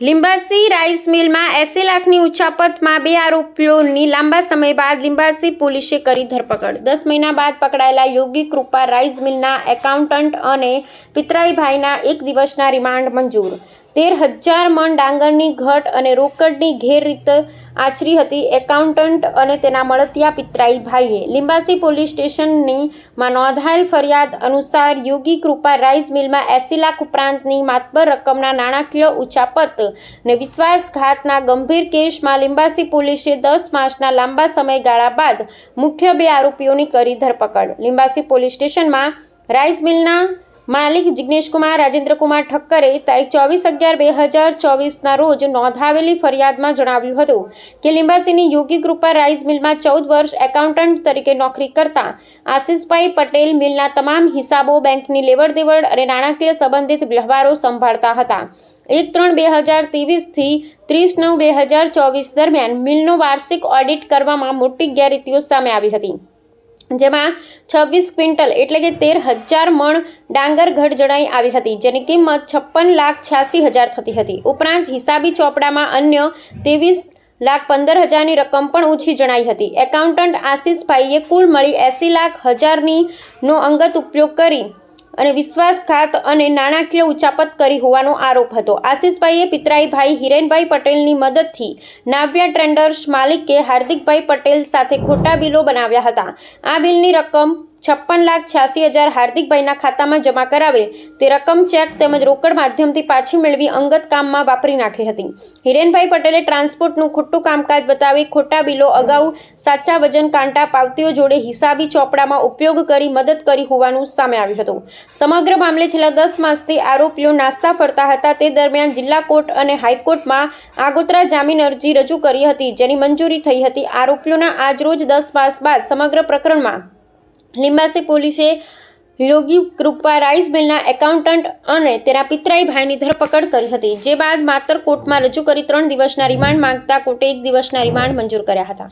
Limbasi rice મિલમાં એસી લાખની ઉછાપતમાં બે આરોપીઓની લાંબા સમય બાદ લિંબાસી પોલીસે કરી ધરપકડ. દસ મહિના બાદ પકડાયેલા યોગી કૃપા રાઈસ મિલના એકાઉન્ટન્ટ અને પિતરાઈભાઈના એક દિવસના રિમાન્ડ મંજૂર. તેર હજાર મણ ડાંગરની ઘટ અને રોકડની ગેરરીત આચરી હતી એકાઉન્ટન્ટ અને તેના મળતિયા પિતરાઈભાઈએ લિંબાસી પોલીસ સ્ટેશનની માં નોંધાયેલ ફરિયાદ અનુસાર યોગી કૃપા રાઈસ મિલમાં એસી લાખ ઉપરાંતની માતબર રકમના નાણાકીય ઉચાપત ને વિશ્વાસઘાતના ગંભીર કેસમાં લિંબાસી પોલીસે દસ માસના લાંબા સમયગાળા બાદ મુખ્ય બે આરોપીઓની કરી ધરપકડ. લિંબાસી પોલીસ સ્ટેશનમાં રાઈસ મિલના માલિક જિગ્નેશકુમાર રાજેન્દ્રકુમાર ઠક્કરે તારીખ ચોવીસ અગિયાર બે હજાર ચોવીસના રોજ નોંધાવેલી ફરિયાદમાં જણાવ્યું હતું કે લિંબાસીની યોગી કૃપા રાઈસ મિલમાં ચૌદ વર્ષ એકાઉન્ટન્ટ તરીકે નોકરી કરતા આશિષભાઈ પટેલ મિલના તમામ હિસાબો બેંકની લેવડ દેવડ અને નાણાકીય સંબંધિત વ્યવહારો સંભાળતા હતા. એક ત્રણ બે હજાર ત્રેવીસથી ત્રીસ નવ બે હજાર ચોવીસ દરમિયાન મિલનો વાર્ષિક ઓડિટ કરવામાં મોટી ગેરરીતિઓ સામે આવી હતી. જેમાં છવ્વીસ ક્વિન્ટલ એટલે કે તેર હજાર મણ ડાંગર ઘટ જણાઈ આવી હતી, જેની કિંમત છપ્પન લાખ છ્યાસી હજાર થતી હતી. ઉપરાંત હિસાબી ચોપડામાં અન્ય ત્રેવીસ લાખ પંદર હજારની રકમ પણ ઓછી જણાઈ હતી. એકાઉન્ટન્ટ આશિષભાઈએ કુલ મળી એંસી લાખ હજારની નો અંગત ઉપયોગ કરી અને વિશ્વાસઘાત અને નાણાકીય ઉચાપત કરી હોવાનો આરોપ હતો. આશિષભાઈએ પિતરાઈભાઈ હિરેનભાઈ પટેલની મદદથી નાવ્યા ટ્રેન્ડર્સ માલિકે હાર્દિકભાઈ પટેલ સાથે ખોટા બિલો બનાવ્યા હતા. આ બિલની રકમ છપ્પન લાખ છ્યાસી હજાર હાર્દિકભાઈના ખાતામાં જમા કરાવે તે રકમ ચેક તેમજ રોકડ માધ્યમથી પાછી મેળવી અંગત કામમાં વાપરી નાખી હતી. હિરેનભાઈ પટેલે ટ્રાન્સપોર્ટનું ખોટું કામકાજ બતાવી ખોટા બિલો અગાઉ સાચા વજન કાંટા પાવતીઓ જોડે હિસાબી ચોપડામાં ઉપયોગ કરી મદદ કરી હોવાનું સામે આવ્યું હતું. સમગ્ર મામલે છેલ્લા દસ માસથી આરોપીઓ નાસ્તા ફરતા હતા તે દરમિયાન જિલ્લા કોર્ટ અને હાઈકોર્ટમાં આગોતરા જામીન અરજી રજૂ કરી હતી જેની મંજૂરી થઈ હતી. આરોપીઓના આજરોજ દસ માસ બાદ સમગ્ર પ્રકરણમાં લિંબાસી પોલીસે યોગી કૃપા રાઈસ મિલના એકાઉન્ટન્ટ અને તેના પિતરાઈ ભાઈની ધરપકડ કરી હતી. જે બાદ માતર કોર્ટમાં રજૂ કરી ત્રણ દિવસના રિમાન્ડ માંગતા કોર્ટે એક દિવસના રિમાન્ડ મંજૂર કર્યા હતા.